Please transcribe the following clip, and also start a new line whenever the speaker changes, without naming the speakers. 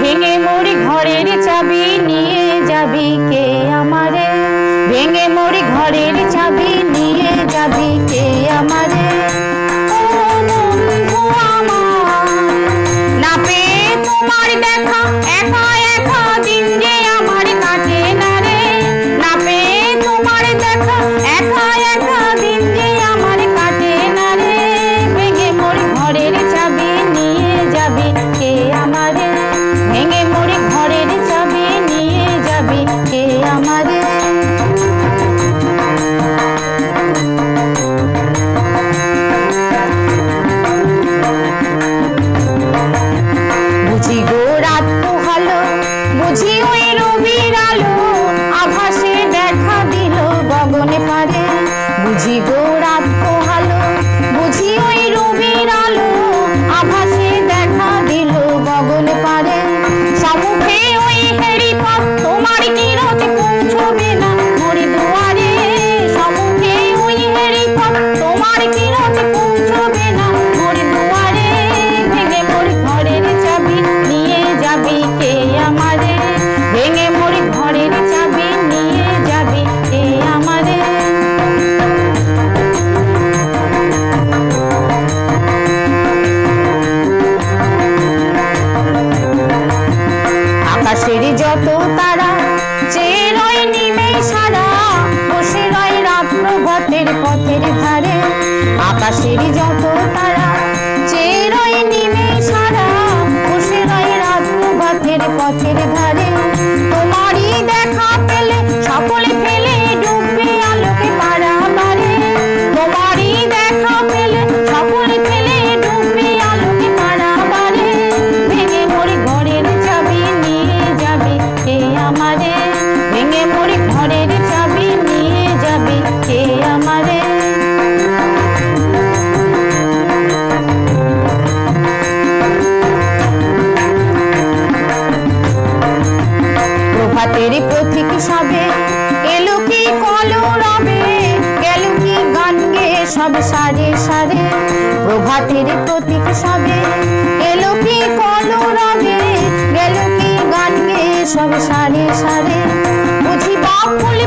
ভেঙে মোড়ে ঘরের চাবি নিয়ে যাবি কে? আকাশের যত তারা, যে রয় নিবে সারা, বসে রয় রাত পথের ধারে। আকাশের যত তারা এরই পথিক সবে। এলো কি কলো রবে গেল কি গান গে? সব সারে সারে প্রভাতের প্রতীক সবে। এলো কি কলো রবে গেল কি গান গে? সব সারে সারে বুঝি বা ফুল